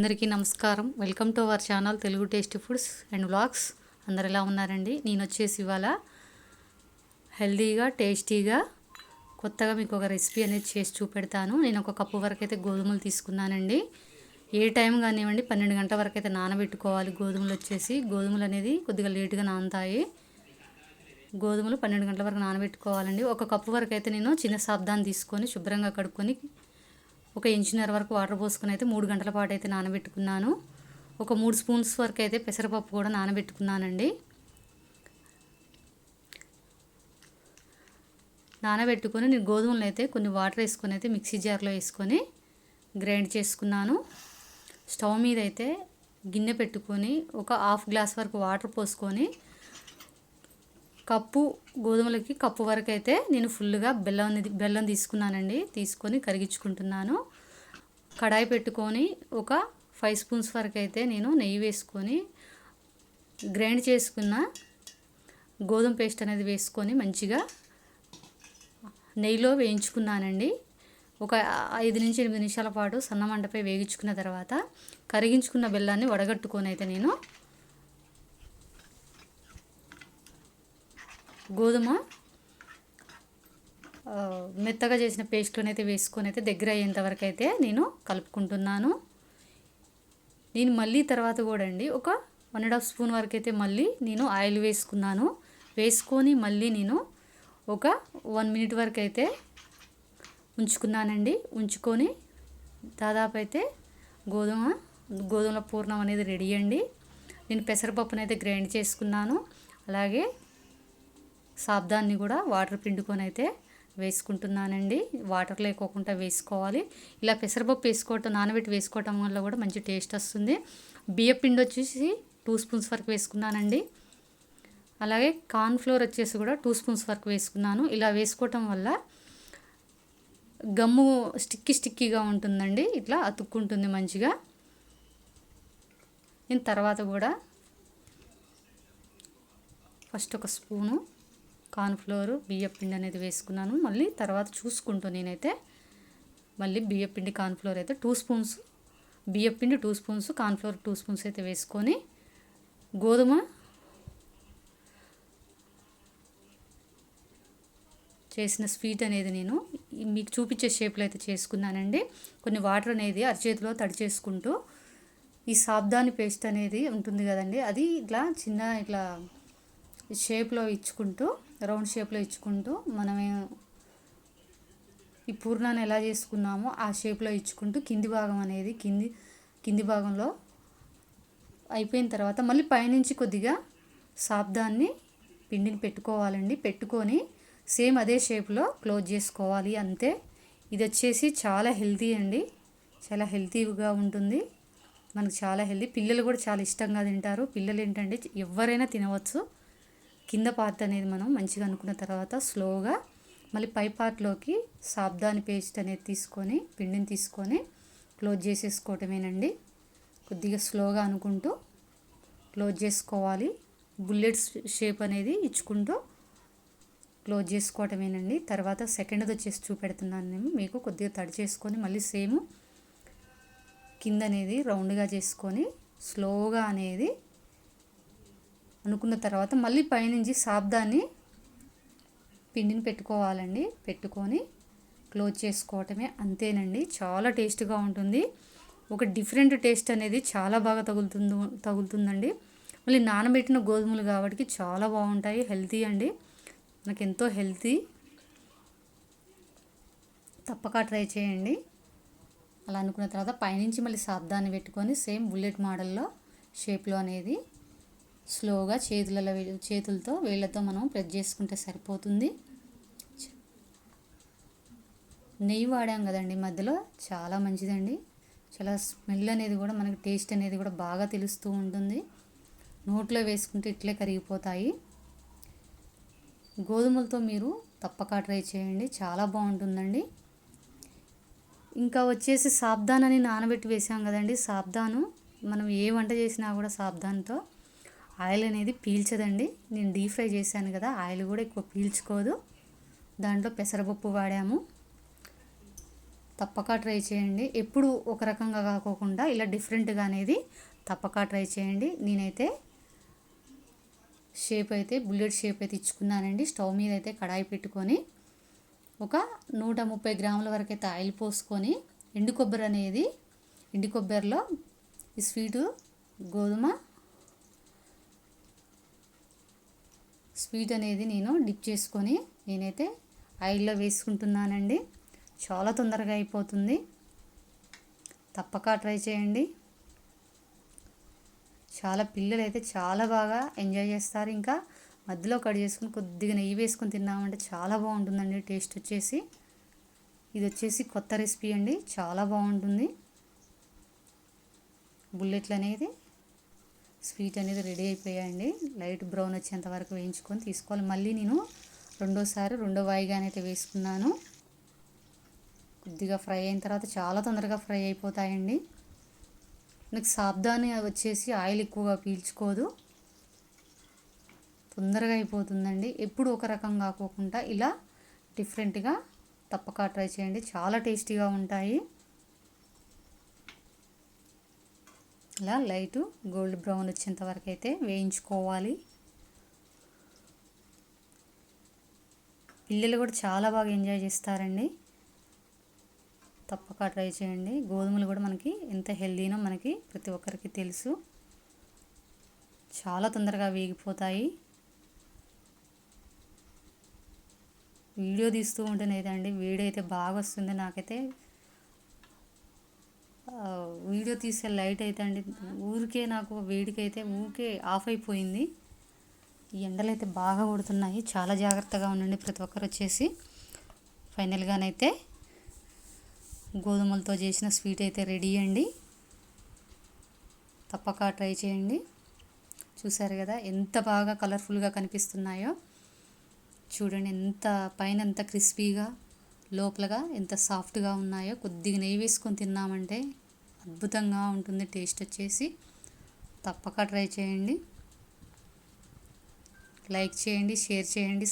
అందరికీ నమస్కారం. Welcome to our channel Telugu tasty foods and vlogs. అందరు ఎలా ఉన్నారండి? నేను వచ్చేసి ఇవాళ హెల్దీగా టేస్టీగా కొత్తగా మీకు ఒక రెసిపీ అనేది చేసి చూపెడతాను. నేను ఒక కప్పు వరకు అయితే గోధుమలు తీసుకున్నానండి. ఏ టైం కానివ్వండి పన్నెండు గంటల వరకు అయితే నానబెట్టుకోవాలి గోధుమలు వచ్చేసి. గోధుమలు అనేది కొద్దిగా లేటుగా నానుతాయి. గోధుమలు పన్నెండు గంటల వరకు నానబెట్టుకోవాలండి. ఒక కప్పు వరకు అయితే నేను చిన్న సాబ్దాన్ని తీసుకొని శుభ్రంగా కడుక్కొని ఒక ఇంచున్నర వరకు వాటర్ పోసుకుని అయితే మూడు గంటల పాటు అయితే నానబెట్టుకున్నాను. ఒక మూడు స్పూన్స్ వరకు అయితే పెసరపప్పు కూడా నానబెట్టుకున్నానండి. నానబెట్టుకొని నేను గోధుమలు అయితే కొన్ని వాటర్ వేసుకొని అయితే మిక్సీ జార్లో వేసుకొని గ్రైండ్ చేసుకున్నాను. స్టవ్ మీద అయితే గిన్నె పెట్టుకొని ఒక హాఫ్ గ్లాస్ వరకు వాటర్ పోసుకొని కప్పు గోధుమలకి కప్పు వరకు అయితే నేను ఫుల్గా బెల్లం బెల్లం తీసుకున్నానండి. తీసుకొని కరిగించుకుంటున్నాను. కడాయి పెట్టుకొని ఒక ఫైవ్ స్పూన్స్ వరకు అయితే నేను నెయ్యి వేసుకొని గ్రైండ్ చేసుకున్న గోధుమ పేస్ట్ అనేది వేసుకొని మంచిగా నెయ్యిలో వేయించుకున్నానండి. ఒక ఐదు నుంచి ఎనిమిది నిమిషాల పాటు సన్న మంటపై వేగించుకున్న తర్వాత కరిగించుకున్న బెల్లాన్ని వడగట్టుకొని అయితే నేను గోధుమ మెత్తగా చేసిన పేస్ట్లోనైతే అయితే వేసుకొని అయితే దగ్గర అయ్యేంతవరకు అయితే నేను కలుపుకుంటున్నాను. నేను మళ్ళీ తర్వాత కూడా అండి ఒక వన్ అండ్ హాఫ్ స్పూన్ వరకు అయితే మళ్ళీ నేను ఆయిల్ వేసుకున్నాను. వేసుకొని మళ్ళీ నేను ఒక వన్ మినిట్ వరకు అయితే ఉంచుకున్నానండి. ఉంచుకొని దాదాపు అయితే గోధుమ గోధుమల పూర్ణం అనేది రెడీ అండి. నేను పెసరపప్పునైతే గ్రైండ్ చేసుకున్నాను. అలాగే సాబ్దాన్ని కూడా వాటర్ పిండుకొని అయితే వేసుకుంటున్నానండి. వాటర్ లేకోకుండా వేసుకోవాలి. ఇలా పెసరపప్పు వేసుకోవటం నానబెట్టి వేసుకోవటం వల్ల కూడా మంచి టేస్ట్ వస్తుంది. బియ్య పిండి వచ్చేసి టూ స్పూన్స్ వరకు వేసుకున్నానండి. అలాగే కార్న్ ఫ్లోర్ వచ్చేసి కూడా టూ స్పూన్స్ వరకు వేసుకున్నాను. ఇలా వేసుకోవటం వల్ల గమ్ము స్టిక్కీ స్టిక్కీగా ఉంటుందండి. ఇట్లా అతుక్కుంటుంది మంచిగా. నేను తర్వాత కూడా ఫస్ట్ ఒక స్పూను కార్న్ఫ్లోర్ బియ్యపిండి అనేది వేసుకున్నాను. మళ్ళీ తర్వాత చూసుకుంటూ నేనైతే మళ్ళీ బియ్యపిండి కార్న్ఫ్లోర్ అయితే టూ స్పూన్స్ బియ్యపిండి two spoons cornflour two spoons అయితే వేసుకొని గోధుమ చేసిన స్వీట్ అనేది నేను మీకు చూపించే షేప్లో అయితే చేసుకున్నానండి. కొన్ని వాటర్ అనేది అరచేతిలో తడి చేసుకుంటూ ఈ సాబ్దాని పేస్ట్ అనేది ఉంటుంది కదండి అది ఇట్లా చిన్న ఇట్లా షేప్లో ఇచ్చుకుంటూ రౌండ్ షేప్లో ఇచ్చుకుంటూ మనమే ఈ పూర్ణాన్ని ఎలా చేసుకున్నామో ఆ షేప్లో ఇచ్చుకుంటూ కింది భాగం అనేది కింది కింది భాగంలో అయిపోయిన తర్వాత మళ్ళీ పైనుంచి కొద్దిగా సాబ్దాన్ని పిండిని పెట్టుకోవాలండి. పెట్టుకొని సేమ్ అదే షేప్లో క్లోజ్ చేసుకోవాలి. అంతే. ఇది వచ్చేసి చాలా హెల్తీ అండి. చాలా హెల్తీగా ఉంటుంది. మనకు చాలా హెల్తీ. పిల్లలు కూడా చాలా ఇష్టంగా తింటారు. పిల్లలు ఏంటంటే ఎవరైనా తినవచ్చు. కింద పార్ట్ అనేది మనం మంచిగా అనుకున్న తర్వాత స్లోగా మళ్ళీ పై పార్ట్లోకి సాబ్దాని పేస్ట్ అనేది తీసుకొని పిండిని తీసుకొని క్లోజ్ చేసేసుకోవటమేనండి. కొద్దిగా స్లోగా అనుకుంటూ క్లోజ్ చేసుకోవాలి. బుల్లెట్స్ షేప్ అనేది ఇచ్చుకుంటూ క్లోజ్ చేసుకోవటమేనండి. తర్వాత సెకండ్ది వచ్చేసి చూపెడుతున్నాను నేను. మీకు కొద్దిగా తడి చేసుకొని మళ్ళీ సేమ్ కింద అనేది రౌండ్గా చేసుకొని స్లోగా అనేది అనుకున్న తర్వాత మళ్ళీ పైనుంచి సాబ్దాన్ని పిండిని పెట్టుకోవాలండి. పెట్టుకొని క్లోజ్ చేసుకోవటమే అంతేనండి. చాలా టేస్ట్గా ఉంటుంది. ఒక డిఫరెంట్ టేస్ట్ అనేది చాలా బాగా తగులుతుంది తగులుతుందండి. మళ్ళీ నానబెట్టిన గోధుమలు కాబట్టి చాలా బాగుంటాయి హెల్తీ అండి. నాకు ఎంతో హెల్తీ. తప్పక ట్రై చేయండి. అలా అనుకున్న తర్వాత పైనుంచి మళ్ళీ సాబ్దాన్ని పెట్టుకొని సేమ్ బుల్లెట్ మోడల్లో షేప్లో అనేది స్లోగా చేతులలో చేతులతో వేళ్ళతో మనం ప్రెస్ చేసుకుంటే సరిపోతుంది. నెయ్యి వాడాం కదండి మధ్యలో చాలా మంచిదండి. చాలా స్మెల్ అనేది కూడా మనకి టేస్ట్ అనేది కూడా బాగా తెలుస్తూ ఉంటుంది. నోట్లో వేసుకుంటే ఇట్లే కరిగిపోతాయి. గోధుమలతో మీరు తప్పక ట్రై చేయండి చాలా బాగుంటుందండి. ఇంకా వచ్చేసి సాబ్దాన్ నానబెట్టి వేసాం కదండి సాబ్దాను మనం ఏ వంట చేసినా కూడా సాబ్దాన్తో ఆయిల్ అనేది పీల్చదండి. నేను డీప్ ఫ్రై చేశాను కదా ఆయిల్ కూడా ఎక్కువ పీల్చుకోదు. దాంట్లో పెసరపప్పు వాడాము. తప్పక ట్రై చేయండి. ఎప్పుడు ఒక రకంగా కాకోకుండా ఇలా డిఫరెంట్గా అనేది తప్పక ట్రై చేయండి. నేనైతే షేప్ అయితే బుల్లెట్ షేప్ అయితే ఇచ్చుకున్నానండి. స్టవ్ మీద అయితే కడాయి పెట్టుకొని ఒక నూట ముప్పై గ్రాముల వరకు అయితే ఆయిల్ పోసుకొని ఎండు కొబ్బరి అనేది ఎండు కొబ్బరిలో ఈ స్వీటు గోధుమ స్వీట్ అనేది నేను డిప్ చేసుకొని నేనైతే ఆయిల్లో వేసుకుంటున్నానండి. చాలా తొందరగా అయిపోతుంది. తప్పక ట్రై చేయండి. చాలా పిల్లలు అయితే చాలా బాగా ఎంజాయ్ చేస్తారు. ఇంకా మధ్యలో కట్ చేసుకుని కొద్దిగా నెయ్యి వేసుకొని తిన్నామంటే చాలా బాగుంటుందండి టేస్ట్ వచ్చేసి. ఇది వచ్చేసి కొత్త రెసిపీ అండి. చాలా బాగుంటుంది. బుల్లెట్లు అనేది స్వీట్ అనేది రెడీ అయిపోయాయండి. లైట్ బ్రౌన్ వచ్చేంత వరకు వేయించుకొని తీసుకోవాలి. మళ్ళీ నేను రెండోసారి రెండో వాయిగానైతే వేసుకున్నాను. కొద్దిగా ఫ్రై అయిన తర్వాత చాలా తొందరగా ఫ్రై అయిపోతాయండి. నాకు సాబ్దాని వచ్చేసి ఆయిల్ ఎక్కువగా పీల్చుకోదు. తొందరగా అయిపోతుందండి. ఎప్పుడు ఒక రకం కాకోకుండా ఇలా డిఫరెంట్గా తప్పక ట్రై చేయండి. చాలా టేస్టీగా ఉంటాయి. ఇలా లైట్ గోల్డ్ బ్రౌన్ వచ్చేంత వరకు అయితే వేయించుకోవాలి. పిల్లలు కూడా చాలా బాగా ఎంజాయ్ చేస్తారండి. తప్పక ట్రై చేయండి. గోధుమలు కూడా మనకి ఎంత హెల్దీనో మనకి ప్రతి ఒక్కరికి తెలుసు. చాలా తొందరగా వేగిపోతాయి. వీడియో తీస్తూ ఉంటేనేదండి వేడి అయితే బాగా వస్తుంది నాకైతే వీడియో తీసే లైట్ అయితే అండి. ఊరికే నాకు వేడికైతే ఊరికే ఆఫ్ అయిపోయింది. ఈ ఎండలు అయితే బాగా కొడుతున్నాయి. చాలా జాగ్రత్తగా ఉండండి ప్రతి ఒక్కరు వచ్చేసి. ఫైనల్గానైతే గోధుమలతో చేసిన స్వీట్ అయితే రెడీ అండి. తప్పక ట్రై చేయండి. చూసారు కదా ఎంత బాగా కలర్ఫుల్గా కనిపిస్తున్నాయో. చూడండి ఎంత పైన ఎంత క్రిస్పీగా లోపలగా ఎంత సాఫ్ట్గా ఉన్నాయో. కొద్దిగా నెయ్యి వేసుకొని తిన్నామంటే అద్భుతంగా ఉంటుంది టేస్ట్ వచ్చేసి. తప్పక ట్రై చేయండి. లైక్ చేయండి షేర్ చేయండి